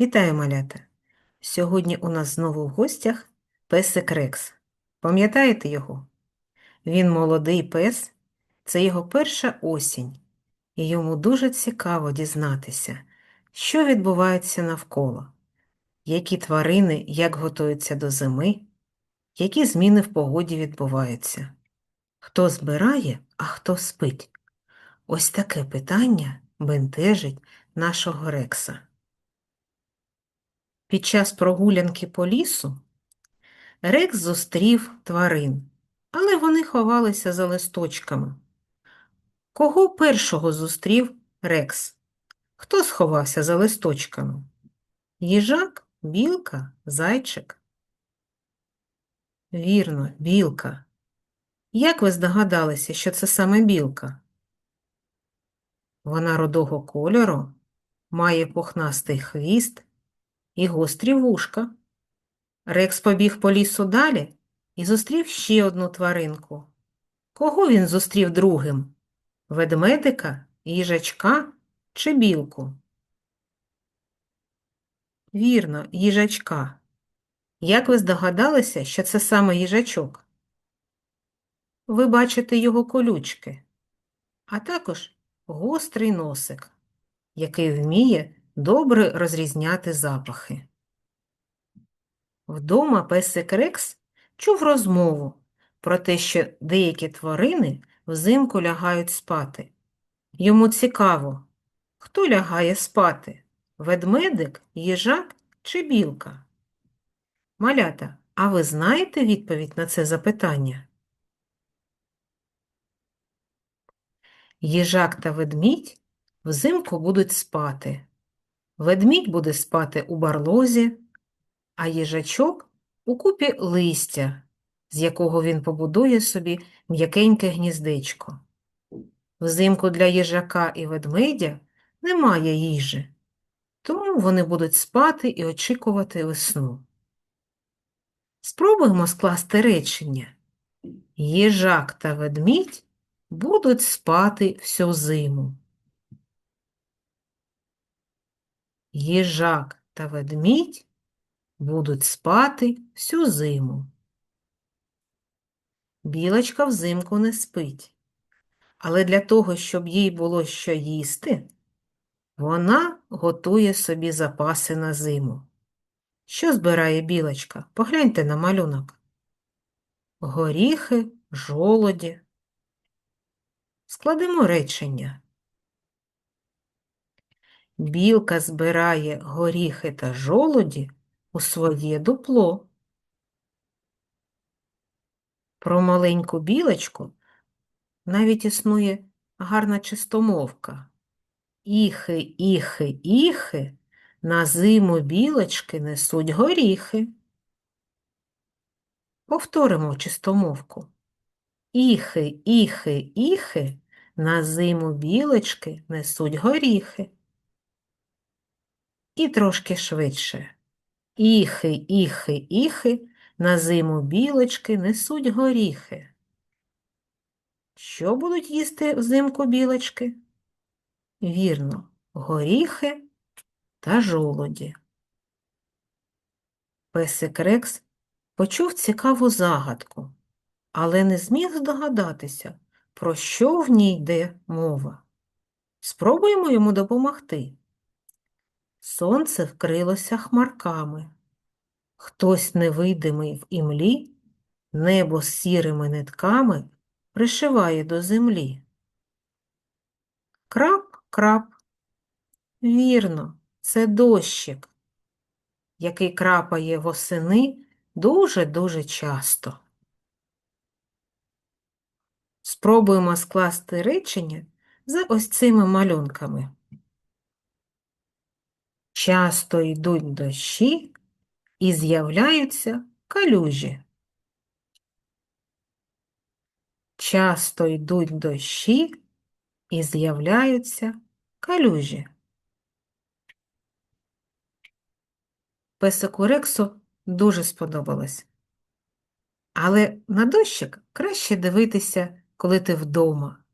Вітаю, малята! Сьогодні у нас знову в гостях песик Рекс. Пам'ятаєте його? Він молодий пес, це його перша осінь, і йому дуже цікаво дізнатися, що відбувається навколо, які тварини як готуються до зими, які зміни в погоді відбуваються, хто збирає, а хто спить. Ось таке питання бентежить нашого Рекса. Під час прогулянки по лісу Рекс зустрів тварин, але вони ховалися за листочками. Кого першого зустрів Рекс? Хто сховався за листочками? Їжак, білка, зайчик? Вірно, білка. Як ви здогадалися, що це саме білка? Вона рудого кольору, має пухнастий хвіст і гострі вушка. Рекс побіг по лісу далі і зустрів ще одну тваринку. Кого він зустрів другим? Ведмедика, їжачка чи білку? Вірно, їжачка. Як ви здогадалися, що це саме їжачок? Ви бачите його колючки, а також гострий носик, який вміє добре розрізняти запахи. Вдома песик Рекс чув розмову про те, що деякі тварини взимку лягають спати. Йому цікаво, хто лягає спати ведмедик, їжак чи білка? Малята, а ви знаєте відповідь на це запитання? Їжак та ведмідь взимку будуть спати. Ведмідь буде спати у барлозі, а їжачок у купі листя, з якого він побудує собі м'якеньке гніздечко. Взимку для їжака і ведмедя немає їжі, тому вони будуть спати і очікувати весну. Спробуємо скласти речення. Їжак та ведмідь будуть спати всю зиму. Їжак та ведмідь будуть спати всю зиму. Білочка взимку не спить, але для того, щоб їй було що їсти, вона готує собі запаси на зиму. Що збирає білочка? Погляньте на малюнок. Горіхи, жолоді. Складемо речення. Білка збирає горіхи та жолоді у своє дупло. Про маленьку білочку навіть існує гарна чистомовка. Іхи, іхи, іхи, на зиму білочки несуть горіхи. Повторимо чистомовку. Іхи, іхи, іхи, на зиму білочки несуть горіхи. І трошки швидше. Іхи, іхи, іхи, на зиму білочки несуть горіхи. Що будуть їсти взимку білочки? Вірно, горіхи та жолоді. Песик Рекс почув цікаву загадку, але не зміг здогадатися, про що в ній йде мова. Спробуємо йому допомогти. Сонце вкрилося хмарками. Хтось невидимий в імлі, небо з сірими нитками пришиває до землі. Крап-крап. Вірно, це дощик, який крапає восени дуже-дуже часто. Спробуємо скласти речення за ось цими малюнками. Часто йдуть дощі і з'являються калюжі. Часто йдуть дощі і з'являються калюжі. Песику Рексу дуже сподобалось. Але на дощик краще дивитися, коли ти вдома,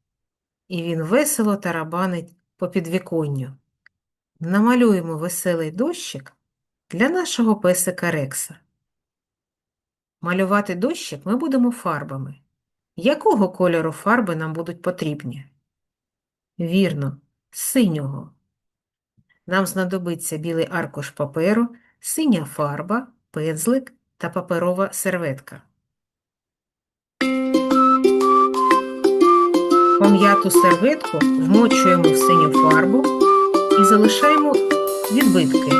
і він весело тарабанить по підвіконню. Намалюємо веселий дощик для нашого песика Рекса. Малювати дощик ми будемо фарбами. Якого кольору фарби нам будуть потрібні? Вірно, синього. Нам знадобиться білий аркуш паперу, синя фарба, пензлик та паперова серветка. Пом'яту серветку вмочуємо в синю фарбу і залишаємо відбитки.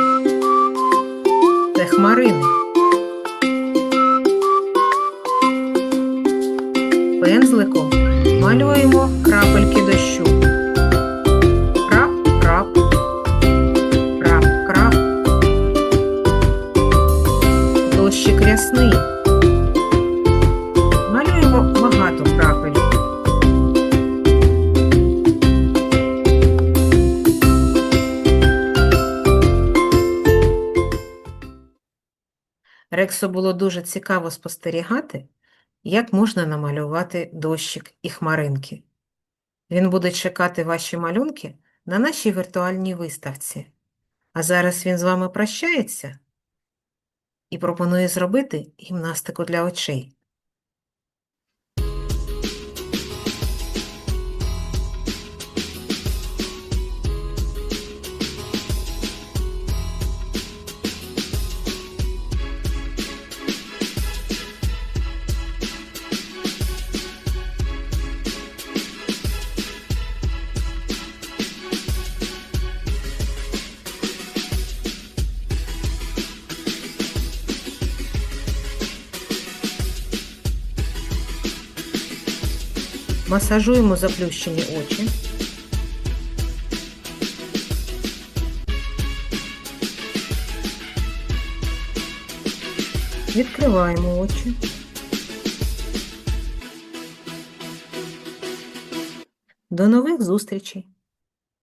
та хмарини. Пензликом малюємо крапельки дощу. Рексу було дуже цікаво спостерігати, як можна намалювати дощик і хмаринки. Він буде чекати ваші малюнки на нашій віртуальній виставці. А зараз він з вами прощається і пропонує зробити гімнастику для очей. Масажуємо заплющені очі. Відкриваємо очі. До нових зустрічей!